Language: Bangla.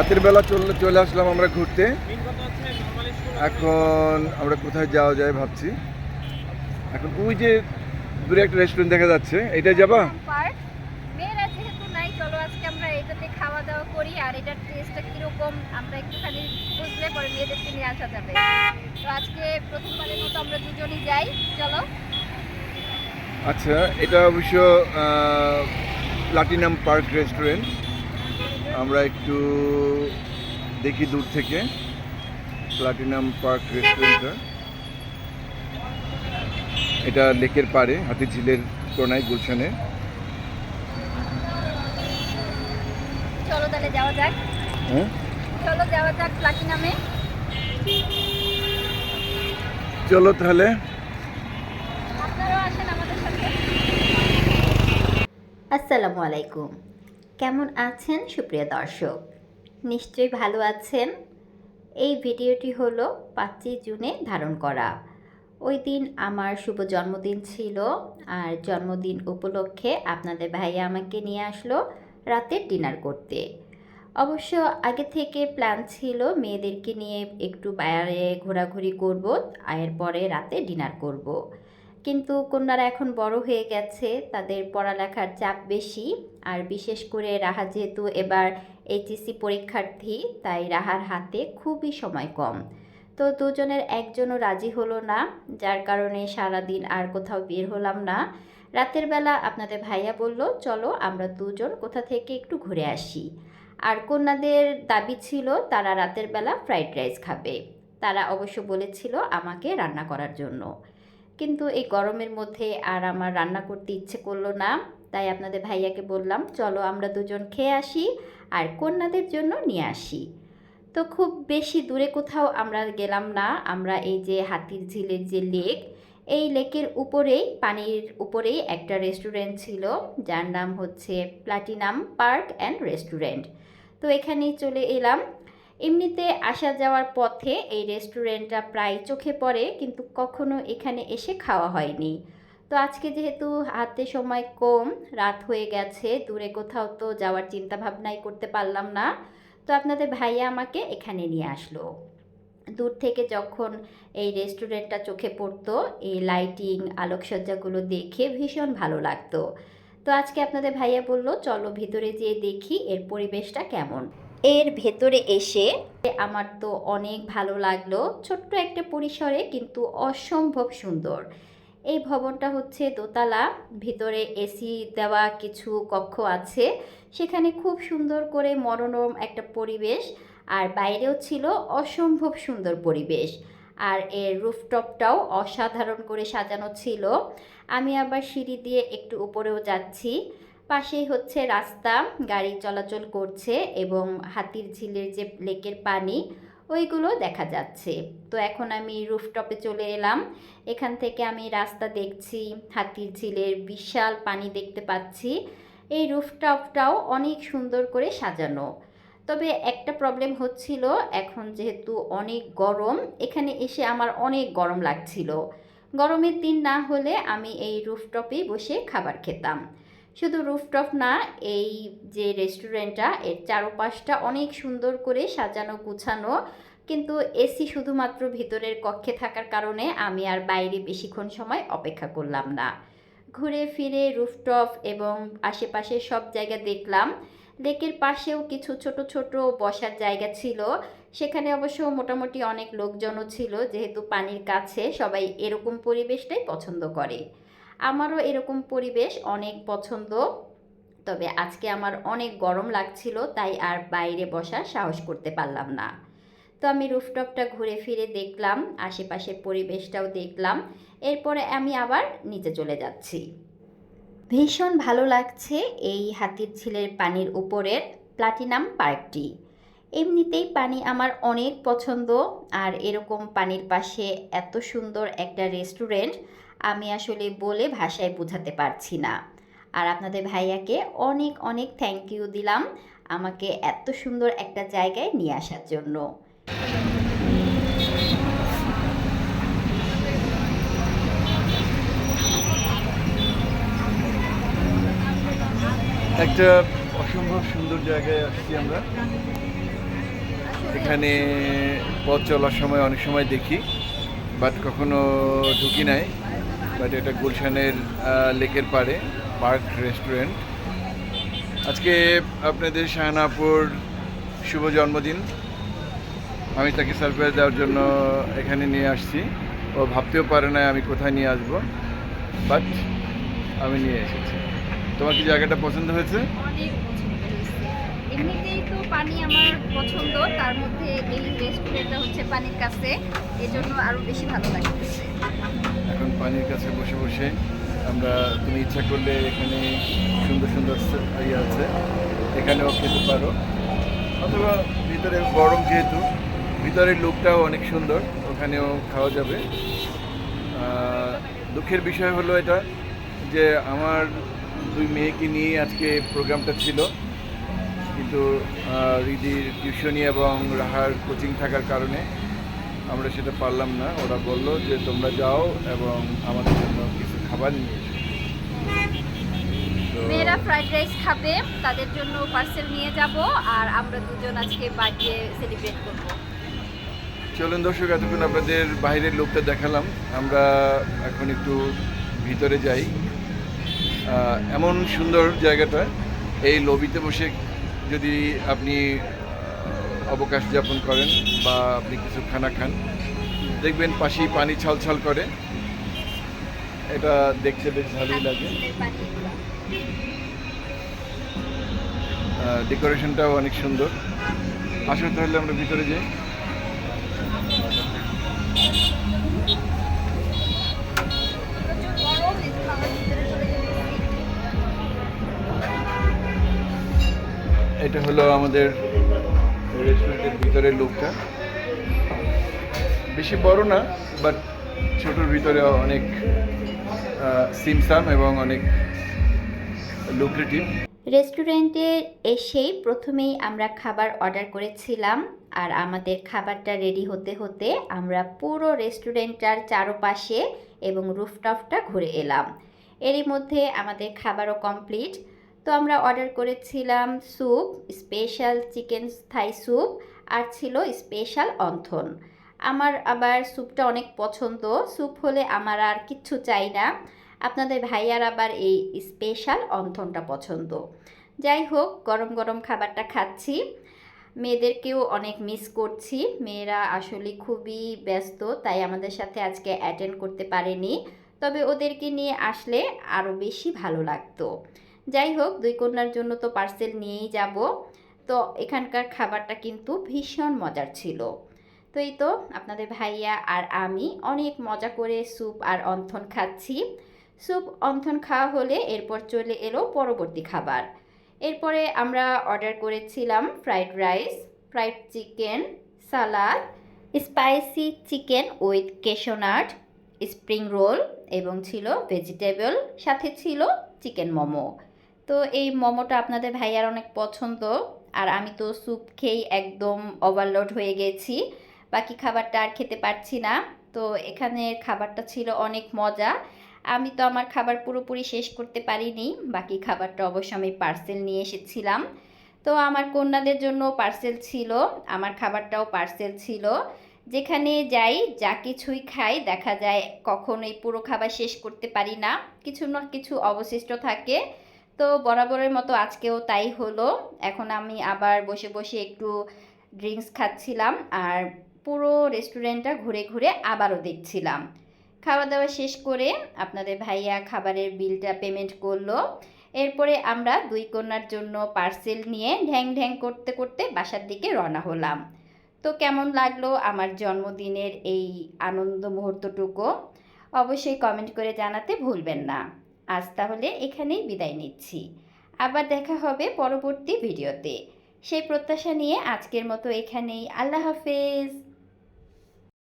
রাতের বেলা চলে চলে আসলাম আমরা ঘুরতে। এখন আমরা কোথায় যাওয়া যায় ভাবছি। এখন ওই যে দূরে একটা রেস্টুরেন্ট দেখা যাচ্ছে। এটা যাবা? পার্ক। মেয়েরা যেহেতু নাই চলো আজকে আমরা এটাতে খাওয়া দাওয়া করি আর এটার টেস্টটা কীরকম আমরা একটুখানি বুঝলে পরে মেয়েদেরকে নিয়ে আসা তো আজকে প্রথমবারের মতো আমরা দুজনই যাই চলো। আচ্ছা এটা অবশ্য প্লাটিনাম পার্ক রেস্টুরেন্ট আমরা একটু দেখি দূর থেকে প্লাটিনাম পার্ক রেস্টুরেন্টটা। এটা লেকের পাড়ে হাতিঝিলের কোনায় গুলশানে। চলো তাহলে যাওয়া যাক। হ্যাঁ? চলো যাওয়া যাক প্লাটিনামে। চলো তাহলে। আপনারাও আসেন আমাদের সাথে। আসসালামু আলাইকুম। কেমন আছেন সুপ্রিয় দর্শক? নিশ্চয়ই ভালো আছেন। এই ভিডিওটি হলো পাঁচই জুনে ধারণ করা। ওই দিন আমার শুভ জন্মদিন ছিল আর জন্মদিন উপলক্ষে আপনাদের ভাইয়া আমাকে নিয়ে আসলো রাতের ডিনার করতে। অবশ্য আগে থেকে প্ল্যান ছিল মেয়েদেরকে নিয়ে একটু বাইরে ঘোরাঘুরি করব, এরপরে রাতে ডিনার করব। কিন্তু কন্যারা এখন বড় হয়ে গেছে, তাদের পড়ালেখার চাপ বেশি, আর বিশেষ করে রাহা যেহেতু এবার এইচএসসি পরীক্ষার্থী, তাই রাহার হাতে খুবই সময় কম। তো দুজনের একজনও রাজি হলো না, যার কারণে সারাদিন আর কোথাও বের হলাম না। রাতের বেলা আপনাদের ভাইয়া বলল, চলো আমরা দুজন কোথা থেকে একটু ঘুরে আসি। আর কন্যাদের দাবি ছিল, তারা রাতের বেলা ফ্রাইড রাইস খাবে। তারা অবশ্য বলেছিল, আমাকে রান্না করার জন্য। কিন্তু এই গরমের মধ্যে আর আমার রান্না করতে ইচ্ছে করল না, তাই আপনাদের ভাইয়াকে বললাম, চলো আমরা দুজন খেয়ে আসি আর কন্যাদের জন্য নিয়ে আসি। তো খুব বেশি দূরে কোথাও আমরা গেলাম না, আমরা এই যে হাতির ঝিলের যে লেক, এই লেকের উপরেই, পানির উপরেই একটা রেস্টুরেন্ট ছিল, যার নাম হচ্ছে প্লাটিনাম পার্ক অ্যান্ড রেস্টুরেন্ট। তো এখানেই চলে এলাম। এমনিতে আসা যাওয়ার পথে এই রেস্টুরেন্টটা প্রায় চোখে পড়ে, কিন্তু কখনো এখানে এসে খাওয়া হয়নি। তো আজকে যেহেতু হাতে সময় কম, রাত হয়ে গেছে, দূরে কোথাও তো যাওয়ার চিন্তা ভাবনাই করতে পারলাম না। তো আপনাদের ভাইয়া আমাকে এখানে নিয়ে আসলো। দূর থেকে যখন এই রেস্টুরেন্টটা চোখে পড়তো, এই লাইটিং, আলোকসজ্জাগুলো দেখে ভীষণ ভালো লাগতো। তো আজকে আপনাদের ভাইয়া বলল, চলো ভিতরে যেয়ে দেখি এর পরিবেশটা কেমন? এর ভেতরে এসে আমার তো অনেক ভালো লাগল। ছোট্ট একটা পরিসরে কিন্তু অসম্ভব সুন্দর। এই ভবনটা হচ্ছে দোতলা, ভিতরে এসি দেওয়া কিছু কক্ষ আছে। সেখানে খুব সুন্দর করে মনোরম একটা পরিবেশ, আর বাইরেও ছিল অসম্ভব সুন্দর পরিবেশ। আর এর রুফটপটাও অসাধারণ করে সাজানো ছিল। আমি আবার সিঁড়ি দিয়ে একটু উপরেও যাচ্ছি। পাশেই হচ্ছে রাস্তা, গাড়ি চলাচল করছে এবং হাতির ঝিলের যে লেকের পানি, ওইগুলো দেখা যাচ্ছে। তো এখন আমি রুফটপে চলে এলাম। এখান থেকে আমি রাস্তা দেখছি, হাতির ঝিলের বিশাল পানি দেখতে পাচ্ছি। এই রুফটপটাও অনেক সুন্দর করে সাজানো। তবে একটা প্রবলেম হচ্ছিল, এখন যেহেতু অনেক গরম, এখানে এসে আমার অনেক গরম লাগছিল। গরমের দিন না হলে আমি এই রুফটপে বসে খাবার খেতাম। শুধু রুফটপ না, এই যে রেস্টুরেন্টটা এর চারপাশটা অনেক সুন্দর করে সাজানো, গুছানো। কিন্তু এসি শুধুমাত্র ভিতরের কক্ষে থাকার কারণে আমি আর বাইরে বেশিক্ষণ সময় অপেক্ষা করলাম না। ঘুরে ফিরে রুফটপ এবং আশেপাশে সব জায়গা দেখলাম। লেকের পাশেও কিছু ছোট ছোট বসার জায়গা ছিল। সেখানে অবশ্য মোটামুটি অনেক লোকজনও ছিল, যেহেতু পানির কাছে সবাই এরকম পরিবেশটাই পছন্দ করে। আমারও এরকম পরিবেশ অনেক পছন্দ। তবে আজকে আমার অনেক গরম লাগছিল, তাই আর বাইরে বসার সাহস করতে পারলাম না। তো আমি রুফটপটা ঘুরে ফিরে দেখলাম, আশেপাশের পরিবেশটাও দেখলাম। এরপরে আমি আবার নিচে চলে যাচ্ছি। ভীষণ ভালো লাগছে এই হাতির ঝিলের পানির উপরের প্লাটিনাম পার্কটি। এমনিতেই পানি আমার অনেক পছন্দ, আর এরকম পানির পাশে এত সুন্দর একটা রেস্টুরেন্ট আমি আসলে বলে ভাষায় বোঝাতে পারছি না। আর আপনাদের ভাইয়াকে অনেক অনেক থ্যাংক ইউ দিলাম আমাকে এত সুন্দর একটা জায়গায় নিয়ে আসার জন্য। একটা অসম্ভব সুন্দর জায়গায় আসছি আমরা। এখানে পথ চলার সময় অনেক সময় দেখি বাট কখনো ঢুকি নাই। বাট এটা গুলশানের লেকের পাড়ে, পার্ক রেস্টুরেন্ট। আজকে আপনাদের শাহনাপুর শুভ জন্মদিন। আমি তাকে সারপ্রাইজ দেওয়ার জন্য এখানে নিয়ে আসছি। ও ভাবতেও পারে না আমি কোথায় নিয়ে আসব, বাট আমি নিয়ে এসেছি। তোমার কি জায়গাটা পছন্দ হয়েছে? এমনিতেই তো পানি আমার পছন্দ, তার মধ্যে এই রেস্টুরেন্টটা হচ্ছে পানির কাছে, এজন্য আরও বেশি ভালো লাগতেছে। এখন পানির কাছে বসে বসে আমরা, তুমি ইচ্ছা করলে এখানে সুন্দর সুন্দর ইয়ে আছে, এখানেও খেতে পারো। অথবা ভিতরে গরম যেহেতু, ভিতরের লুকটাও অনেক সুন্দর, ওখানেও খাওয়া যাবে। দুঃখের বিষয় হলো এটা যে আমার দুই মেয়েকে নিয়ে আজকে প্রোগ্রামটা ছিল। কিন্তু আহ, রিদির টিউশনি এবং রাহার কোচিং থাকার কারণে আমরা সেটা পারলাম না। ওরা বলল যে তোমরা যাও এবং আমাদের জন্য কিছু খাবার নিয়ে তো মেয়েরা ফ্রাইড রাইস খাবে তাদের জন্য পার্সেল নিয়ে যাব আর আমরা দুজন আজকে বার্থডে সেলিব্রেট করব। চলুন দর্শক এতক্ষণ আপনাদের বাইরের লোকটা দেখালাম। আমরা এখন একটু ভিতরে যাই। এমন সুন্দর জায়গাটা এই লবিতে বসে যদি আপনি অবকাশ যাপন করেন বা আপনি কিছু খানা খান, দেখবেন পাশেই পানি ছলছল করে। এটা দেখতে বেশ ভালোই লাগে। ডেকোরেশনটাও অনেক সুন্দর। আসলে তাহলে আমরা ভিতরে যাই। এটা হলো আমাদের রেস্টুরেন্টের ভিতরের লুকটা। বেশি বড় না বাট ছোটোর ভিতরে অনেক সিমসাম এবং অনেক লুক্রেটিভ রেস্টুরেন্টে এসেই প্রথমেই আমরা খাবার অর্ডার করেছিলাম, আর আমাদের খাবারটা রেডি হতে হতে আমরা পুরো রেস্টুরেন্টটার চারপাশে এবং রুফটপটা ঘুরে এলাম। এরই মধ্যে আমাদের খাবারও কমপ্লিট। তো আমরা অর্ডার করেছিলাম soup special chicken Thai soup আর ছিল স্পেশাল অন্থন। আমার আবার স্যুপটা অনেক পছন্দ। স্যুপ হলে আমার আর কিচ্ছু চাই না। আপনাদের ভাইয়ার আবার এই স্পেশাল অন্থনটা পছন্দ। যাই হোক, গরম গরম খাবারটা খাচ্ছি। মেয়েদেরকেও অনেক মিস করছি। মেয়েরা আসলে খুবই ব্যস্ত, তাই আমাদের সাথে আজকে অ্যাটেন্ড করতে পারেনি। তবে ওদেরকে নিয়ে আসলে আরও বেশি ভালো লাগতো। যাই হোক, দুই কন্যার জন্য তো পার্সেল নিয়েই যাব। তো এখানকার খাবারটা কিন্তু ভীষণ মজার ছিল। তো এই তো আপনাদের ভাইয়া আর আমি অনেক মজা করে স্যুপ আর অন্থন খাচ্ছি। স্যুপ অন্থন খাওয়া হলে এরপর চলে এলো পরবর্তী খাবার। এরপরে আমরা অর্ডার করেছিলাম fried rice fried chicken salad spicy chicken with cashew nut spring roll এবং ছিল ভেজিটেবল সাথে ছিল চিকেন মোমো। তো এই মোমোটা আপনাদের ভাইয়ার অনেক পছন্দ। আর আমি তো স্যুপ খেয়েই একদম ওভারলোড হয়ে গেছি। বাকি খাবারটা আর খেতে পারছি না। তো এখানে খাবারটা ছিল অনেক মজা। আমি তো আমার খাবার পুরোপুরি শেষ করতে পারিনি। বাকি খাবারটা অবশ্য আমি পার্সেল নিয়ে এসেছিলাম। তো আমার কন্যাদের জন্য পার্সেল ছিল। আমার খাবারটাও পার্সেল ছিল। যেখানে যাই, যা কিছুই খাই, দেখা যায় কখনোই পুরো খাবার শেষ করতে পারি না। কিছু না কিছু অবশিষ্ট থাকে। তো বরাবরের মতো আজকেও তাই হলো। এখন আমি আবার বসে বসে একটু ড্রিঙ্কস খাচ্ছিলাম আর পুরো রেস্টুরেন্টটা ঘুরে ঘুরে আবারও দেখছিলাম। খাওয়া দাওয়া শেষ করে আপনাদের ভাইয়া খাবারের বিলটা পেমেন্ট করল। এরপরে আমরা দুই কন্যার জন্য পার্সেল নিয়ে ঢ্যাং ঢ্যাং করতে করতে বাসার দিকে রওনা হলাম। তো কেমন লাগল আমার জন্মদিনের এই আনন্দ মুহূর্তটুকু? অবশ্যই কমেন্ট করে জানাতে ভুলবেন না। আজ তাহলে এখানেই বিদায় নিচ্ছি। আবার দেখা হবে পরবর্তী ভিডিওতে। সেই প্রত্যাশা নিয়ে আজকের মতো এখানেই। আল্লাহ হাফেজ।